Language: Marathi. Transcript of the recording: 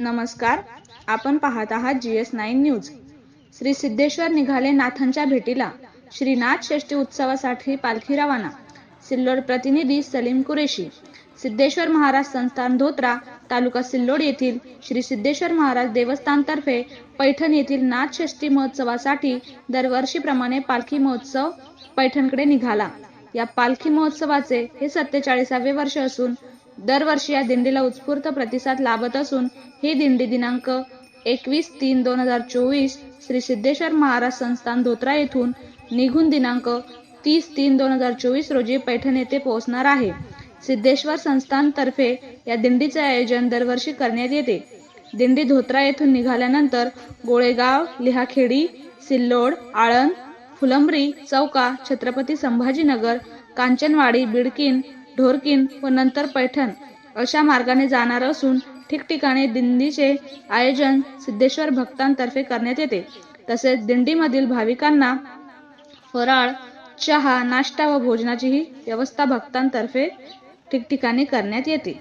नमस्कार. आपण पाहत आहात G S nine news. Shri Siddheshwar निघाले नाथांच्या भेटीला. श्रीनाथ षष्ठी उत्सवासाठी पालखी रवाना. सिल्लोड प्रतिनिधी सलीम कुरेशी. सिद्धेश्वर महाराज संस्थान धोत्रा तालुका सिल्लोड येथील श्री सिद्धेश्वर महाराज देवस्थानतर्फे पैठण येथील नाथ षष्ठी महोत्सवासाठी दरवर्षीप्रमाणे पालखी महोत्सव पैठणकडे निघाला. या पालखी महोत्सवाचे हे सत्तेचाळीसावे वर्ष असून दरवर्षी या दिंडीला उत्स्फूर्त प्रतिसाद लाभत असून ही दिंडी दिनांक एकवीस तीन दोन हजार चोवीस श्री सिद्धेश्वर महाराज संस्थान धोत्रा येथून निघून दिनांक तीस तीन दोन हजार चोवीस रोजी पैठण येथे पोहोचणार आहे. सिद्धेश्वर संस्थानतर्फे या दिंडीचे आयोजन दरवर्षी करण्यात येते. दिंडी धोत्रा येथून निघाल्यानंतर गोळेगाव लिहाखेडी सिल्लोड आळंद फुलंब्री चौका छत्रपती संभाजीनगर कांचनवाडी बिडकीन ढोरकीन व नंतर पैठण अशा मार्गाने जाणार असून ठिकठिकाणी दिंडीचे आयोजन सिद्धेश्वर भक्तांतर्फे करण्यात येते. तसेच दिंडीमधील भाविकांना फराळ चहा नाश्ता व भोजनाचीही व्यवस्था भक्तांतर्फे ठिकठिकाणी करण्यात येते.